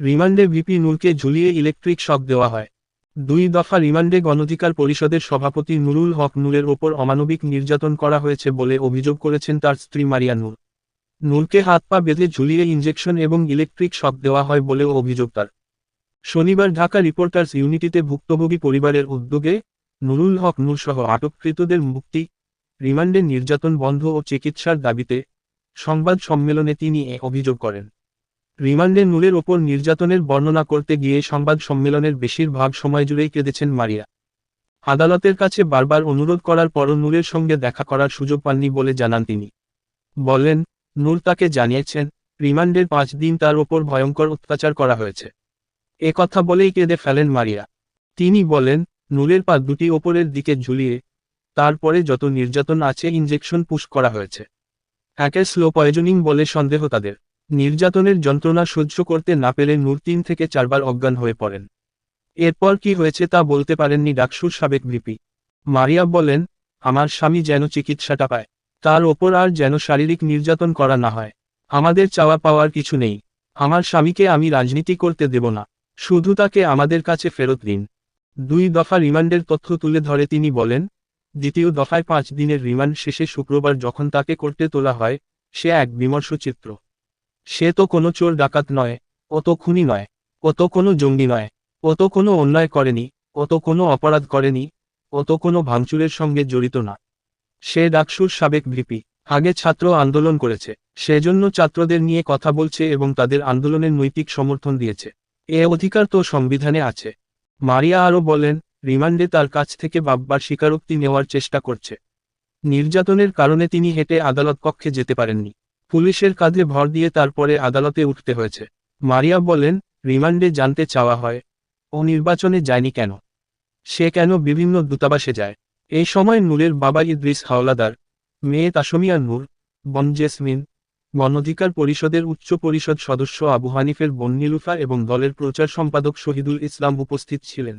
রিমান্ডে ভিপি নূরকে ঝুলিয়ে ইলেকট্রিক শক দেওয়া হয়। দুই দফা রিমান্ডে গণধিকার পরিষদের সভাপতি নুরুল হক নূরের ওপর অমানবিক নির্যাতন করা হয়েছে বলে অভিযোগ করেছেন তার স্ত্রী মারিয়া নূর। নূরকে হাত পা বেঁধে ঝুলিয়ে ইঞ্জেকশন এবং ইলেকট্রিক শক দেওয়া হয় বলেও অভিযোগ তার। শনিবার ঢাকা রিপোর্টার্স ইউনিটিতে ভুক্তভোগী পরিবারের উদ্যোগে নুরুল হক নূরসহ আটককৃতদের মুক্তি, রিমান্ডে নির্যাতন বন্ধ ও চিকিৎসার দাবিতে সংবাদ সম্মেলনে তিনি এ অভিযোগ করেন। রিমান্ডে নূরের ওপর নির্যাতনের বর্ণনা করতে গিয়ে সংবাদ সম্মেলনের বেশিরভাগ সময় জুড়েই কেঁদেছেন মারিয়া। আদালতের কাছে বারবার অনুরোধ করার পরও নূরের সঙ্গে দেখা করার সুযোগ পাননি বলে জানান তিনি। বলেন, নূর তাকে জানিয়েছেন, রিমান্ডের পাঁচ দিন তার ওপর ভয়ঙ্কর অত্যাচার করা হয়েছে। এ কথা বলেই কেঁদে ফেলেন মারিয়া। তিনি বলেন, নূরের পা দুটি ওপরের দিকে ঝুলিয়ে, তারপরে যত নির্যাতন আছে ইনজেকশন পুশ করা হয়েছে। একে স্লো পয়জনিং বলে সন্দেহ তাদের। নির্যাতনের যন্ত্রণা সহ্য করতে না পেরে নূর তিন থেকে চারবার অজ্ঞান হয়ে পড়েন। এরপর কি হয়েছে তা বলতে পারেননি ডাকসুর সাবেক ভিপি। মারিয়া বলেন, আমার স্বামী যেন চিকিৎসাটা পায়, তার ওপর আর যেন শারীরিক নির্যাতন করা না হয়। আমাদের চাওয়া পাওয়ার কিছু নেই। আমার স্বামীকে আমি রাজনীতি করতে দেব না। শুধু তাকে আমাদের কাছে ফেরত দিন। দুই দফা রিমান্ডের তথ্য তুলে ধরে তিনি বলেন, দ্বিতীয় দফায় পাঁচ দিনের রিমান্ড শেষে শুক্রবার যখন তাকে করতে তোলা হয়, সে এক বিমর্ষ চিত্র। সে তো কোনো চোর ডাকাত নয়, ও তো খুনি নয়, ও তো কোনো জঙ্গি নয়, ও তো কোনো অন্যায় করেনি, ও তো কোনো অপরাধ করেনি, ও তো কোনো ভাঙচুরের সঙ্গে জড়িত না। সে ডাকসুর সাবেক ভিপি, আগে ছাত্র আন্দোলন করেছে, সেজন্য ছাত্রদের নিয়ে কথা বলছে এবং তাদের আন্দোলনের নৈতিক সমর্থন দিয়েছে। এ অধিকার তো সংবিধানে আছে। মারিয়া আরও বলেন, রিমান্ডে তার কাছ থেকে বাব্বার স্বীকারোক্তি নেওয়ার চেষ্টা করছে। নির্যাতনের কারণে তিনি হেঁটে আদালত কক্ষে যেতে পারেননি। পুলিশের কাঁধে ভর দিয়ে তারপরে আদালতে উঠতে হয়েছে। মারিয়া বলেন, রিমান্ডে জানতে চাওয়া হয়। ও নির্বাচনে যায়নি কেন? সে কেন বিভিন্ন দূতাবাসে যায়? এই সময় নূরের বাবা ইদ্রিস হাওলাদার, মেয়ে তাসমিয়া নূর, বন জেসমিন গণধিকার পরিষদের উচ্চ পরিষদ সদস্য আবু হানিফের বন্নিলুফা এবং দলের প্রচার সম্পাদক শহীদুল ইসলাম উপস্থিত ছিলেন।